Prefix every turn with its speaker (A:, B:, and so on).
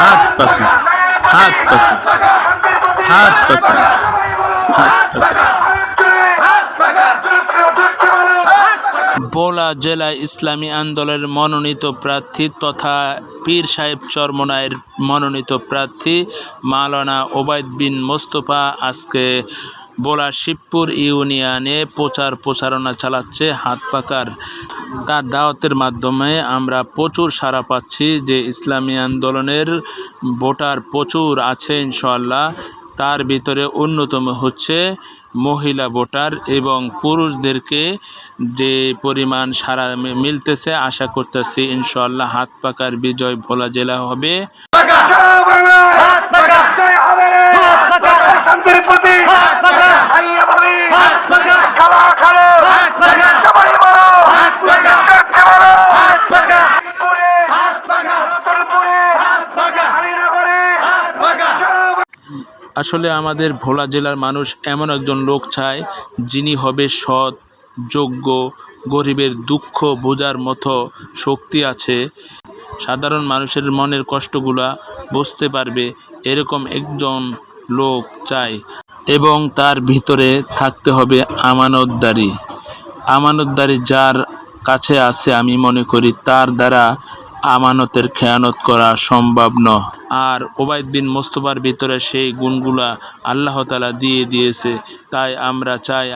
A: হাত পাখি হাত পাখি হাত পাখি, হাত জেলা ইসলামী আন্দোলনের মনোনীত প্রার্থী তথা পীর সাহেব চরমনায়ের মনোনীত প্রার্থী মালানা ওবায়দ বিন মোস্তফা আজকে বোলা শিবপুর ইউনিয়নে প্রচার প্রচারণা চালাচ্ছে হাত পাকার। তার দাওয়াতের মাধ্যমে আমরা প্রচুর সাড়া পাচ্ছি যে ইসলামী আন্দোলনের ভোটার প্রচুর আছে ইনশাল্লাহ তার ভিতরে অন্যতম হচ্ছে মহিলা ভোটার এবং পুরুষদেরকে যে পরিমাণ সারা মিলতেছে, আশা করতেছি ইনশাল্লাহ হাত পাকার বিজয় ভোলা জেলা হবে। আসলে আমাদের ভোলা জেলার মানুষ এমন একজন লোক চায় যিনি হবে সৎ, যোগ্য, গরিবের দুঃখ বোঝার মতো শক্তি আছে। সাধারণ মানুষের মনের কষ্টগুলা বুঝতে পারবে এরকম একজন লোক চাই এবং তার ভিতরে থাকতে হবে আমানতদারি। আমানতদারি যার কাছে আছে আমি মনে করি, তার দ্বারা আমানতের খেয়ানত করা সম্ভব ন আর ওবায়দ বিন মোস্তফার ভিতরে সেই গুণগুলা আল্লাহতালা দিয়ে দিয়েছে, তাই আমরা চাই